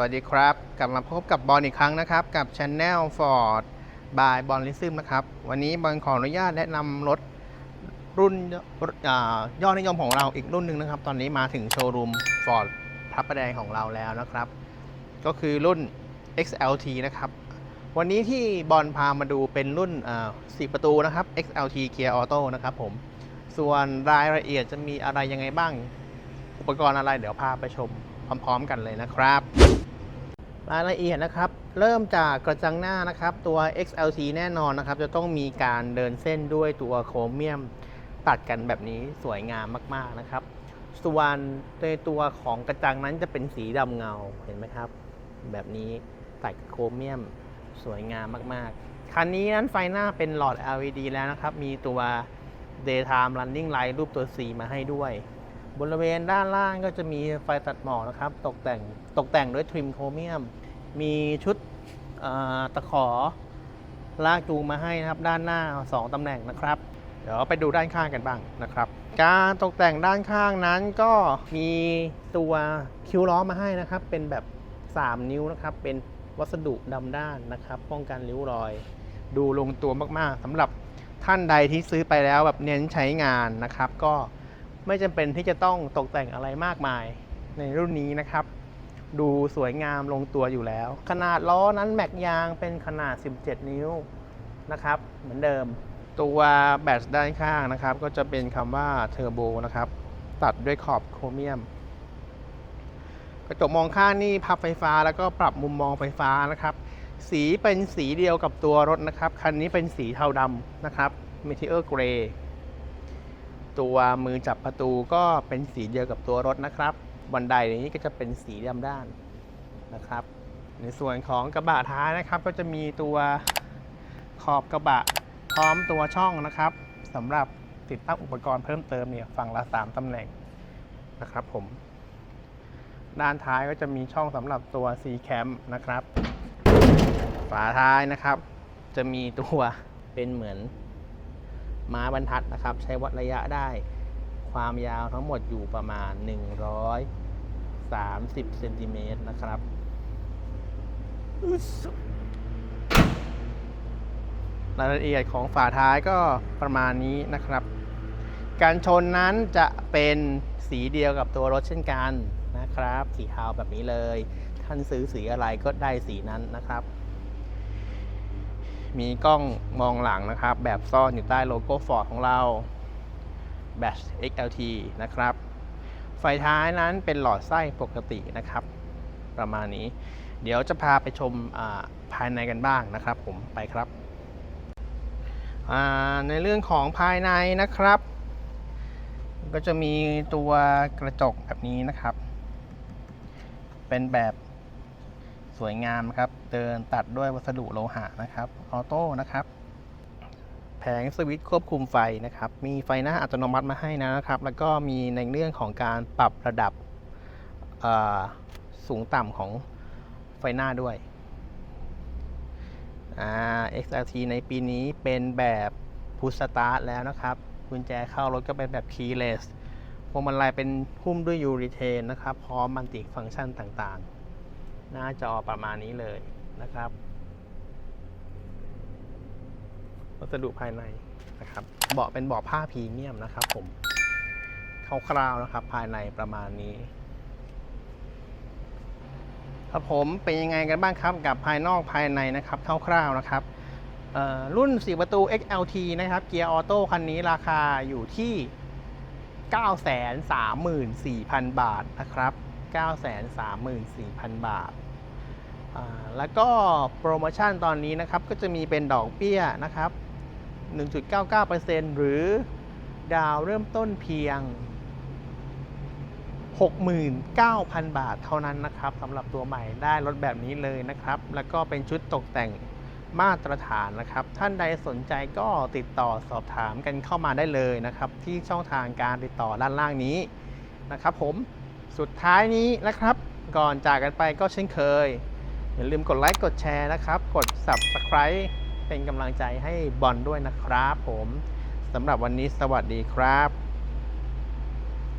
วัสดีครับ กลับมาพบกับบอลอีกครั้งนะครับ กับ Channel Ford by b o l l i s m นะครับ วันนี้บอลขออนุญาตแนะนำรถรุ่นอยอดนิยมของเราอีกรุ่นหนึ่งนะครับ ตอนนี้มาถึงโชว์รูม Ford พระประแดงของเราแล้วนะครับ ก็คือรุ่น XLT นะครับ วันนี้ที่บอลพามาดูเป็นรุ่น4ประตูนะครับ XLT Gear Auto นะครับผม ส่วนรายละเอียดจะมีอะไรยังไงบ้าง อุปกรณ์อะไรเดี๋ยวพาไปชม พร้อมๆ กันเลยนะครับ รายละเอียดนะครับ เริ่มจากกระจังหน้านะครับ ตัว XLT แน่นอนนะครับ จะต้องมีการเดินเส้นด้วยตัวโครเมียมตัดกันแบบนี้สวยงามมากๆนะครับ ส่วนในตัวของกระจังนั้นจะเป็นสีดำเงาเห็นไหมครับ แบบนี้ตัดโครเมียมสวยงามมากๆ คันนี้นั้นไฟหน้าเป็นหลอด LED แล้วนะครับ มีตัว daytime running light รูปตัว C มาให้ด้วย บริเวณด้านล่างก็จะมีไฟตัดหมอกนะครับ ตกแต่งตกแต่งด้วยทริมโครเมียม มีชุดตะขอลากจูงมาให้นะครับด้านหน้า 2 ตำแหน่งนะครับ เดี๋ยวไปดูด้านข้างกันบ้างนะครับ การตกแต่งด้านข้างนั้นก็มีตัวคิ้วล้อมาให้นะครับ เป็นแบบ 3 นิ้วนะครับ เป็นวัสดุดำด้านนะครับ ป้องกันริ้วรอย ดูลงตัวมากๆสำหรับท่านใดที่ซื้อไปแล้วแบบเน้นใช้งานนะครับ ก็ ไม่จำเป็นที่จะต้องตกแต่งอะไรมากมายในรุ่นนี้นะครับ ดูสวยงามลงตัวอยู่แล้ว ขนาดล้อนั้นแม็กยางเป็นขนาด 17 นิ้วนะครับ เหมือนเดิม ตัวแบตด้านข้างนะครับ ก็จะเป็นคำว่าเทอร์โบนะครับ ตัดด้วยขอบโครเมียม กระจกมองข้างนี่พับไฟฟ้าแล้วก็ปรับมุมมองไฟฟ้านะครับ สีเป็นสีเดียวกับตัวรถนะครับ คันนี้เป็นสีเทาดำนะครับ Meteor Grey ตัวมือจับประตูก็เป็นสีเดียวกับตัวรถนะครับ บันไดนี้ก็จะเป็นสีดำด้านนะครับ ในส่วนของกระบะท้ายนะครับ ก็จะมีตัวขอบกระบะพร้อมตัวช่องนะครับสำหรับติดตั้งอุปกรณ์เพิ่มเติมเนี่ยฝั่งละ 3ตำแหน่งนะครับผม ด้านท้ายก็จะมีช่องสำหรับตัว C cam นะครับ ฝาท้ายนะครับ จะมีตัวเป็นเหมือน ม้าบรรทัดนะครับ ใช้วัดระยะได้ ความยาวทั้งหมดอยู่ประมาณ 130เซนติเมตรนะครับรายละเอียดของฝาท้ายก็ประมาณนี้นะครับ การชนนั้นจะเป็นสีเดียวกับตัวรถเช่นกันนะครับ สีเทาแบบนี้เลย ท่านซื้อสีอะไรก็ได้สีนั้นนะครับ มีกล้องมองหลังนะครับ แบบซ่อนอยู่ใต้โลโก้ Ford ของเรา b a s h XLT นะครับ ไฟท้ายนั้นเป็นหลอดไส้ปกตินะครับ ประมาณนี้ เดี๋ยวจะพาไปชมภายในกันบ้างนะครับ ผมไปครับในเรื่องของภายในนะครับ ก็จะมีตัวกระจกแบบนี้นะครับ เป็นแบบ สวยงามครับ เดินตัดด้วยวัสดุโลหะนะครับออโต้นะครับ แผงสวิตช์ควบคุมไฟนะครับ มีไฟหน้าอัตโนมัติมาให้นะครับ แล้วก็มีในเรื่องของการปรับระดับสูงต่ำของไฟหน้าด้วยอ่า XLT ในปีนี้เป็นแบบพุชสตาร์ทแล้วนะครับกุญแจเข้ารถก็เป็นแบบ keyless พวงมาลัยเป็นหุ้มด้วยยูริเทนนะครับ พร้อมมัลติฟังก์ชันต่างๆ หน้าจอประมาณนี้เลยนะครับวัสดุภายในนะครับ เบาะเป็นเบาะผ้าพรีเมียมนะครับ ผมคร่าวๆนะครับ ภายในประมาณนี้ ครับผมเป็นยังไงกันบ้างครับ กับภายนอกภายในนะครับคร่าวๆนะครับเอ่อรุ่น 4 ประตู XLT นะครับ เกียร์ออโต้คันนี้ราคาอยู่ที่ 934,000 บาทนะครับ 934,000 บาทอ่าแล้วก็โปรโมชั่นตอนนี้นะครับ ก็จะมีเป็นดอกเบี้ยนะครับ 1.99%หรือดาวเริ่มต้นเพียง 69,000 บาทเท่านั้นนะครับสำหรับตัวใหม่ได้รถแบบนี้เลยนะครับ แล้วก็เป็นชุดตกแต่งมาตรฐานนะครับ ท่านใดสนใจก็ติดต่อสอบถามกันเข้ามาได้เลยนะครับ ที่ช่องทางการติดต่อด้านล่างนี้นะครับผม สุดท้ายนี้นะครับ ก่อนจากกันไปก็เช่นเคย อย่าลืมกดไลค์กดแชร์นะครับ กด Subscribe เป็นกำลังใจให้บอลด้วยนะครับผมสำหรับวันนี้สวัสดีครับ